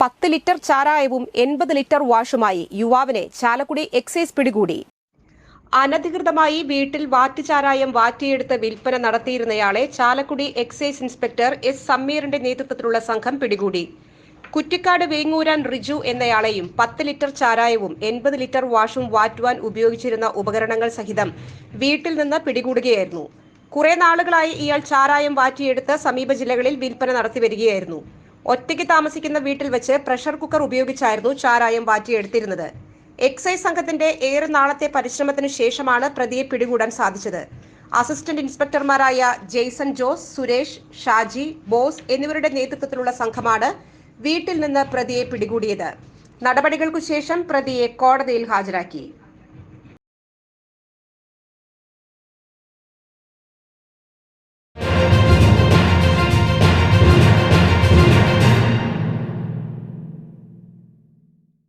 പത്ത് ലിറ്റർ ചാരായവും എൺപത് ലിറ്റർ വാഷുമായി യുവാവിനെ ചാലക്കുടി എക്സൈസ് പിടികൂടി. അനധികൃതമായി വീട്ടിൽ വാറ്റുചാരായം വാറ്റിയെടുത്ത് വിൽപ്പന നടത്തിയിരുന്നയാളെ ചാലക്കുടി എക്സൈസ് ഇൻസ്പെക്ടർ എസ് സമീറിന്റെ നേതൃത്വത്തിലുള്ള സംഘം പിടികൂടി. കുറ്റിക്കാട് വേങ്ങൂരാൻ റിജു എന്നയാളെയും പത്ത് ലിറ്റർ ചാരായവും എൺപത് ലിറ്റർ വാഷും വാറ്റുവാൻ ഉപയോഗിച്ചിരുന്ന ഉപകരണങ്ങൾ സഹിതം വീട്ടിൽ നിന്ന് പിടികൂടുകയായിരുന്നു. കുറെ നാളുകളായി ഇയാൾ ചാരായം വാറ്റിയെടുത്ത് സമീപ ജില്ലകളിൽ വിൽപ്പന നടത്തി വരികയായിരുന്നു. ഒറ്റയ്ക്ക് താമസിക്കുന്ന വീട്ടിൽ വെച്ച് പ്രഷർ കുക്കർ ഉപയോഗിച്ചായിരുന്നു ചാരായം വാറ്റിയെടുത്തിരുന്നത്. എക്സൈസ് സംഘത്തിന്റെ ഏറെ നാളത്തെ പരിശ്രമത്തിന് ശേഷമാണ് പ്രതിയെ പിടികൂടാൻ സാധിച്ചത്. അസിസ്റ്റന്റ് ഇൻസ്പെക്ടർമാരായ ജെയ്സൺ ജോസ് സുരേഷ് ഷാജി ബോസ് എന്നിവരുടെ നേതൃത്വത്തിലുള്ള സംഘമാണ് വീട്ടിൽ നിന്ന് പ്രതിയെ പിടികൂടിയത്. നടപടികൾക്കു ശേഷം പ്രതിയെ കോടതിയിൽ ഹാജരാക്കി.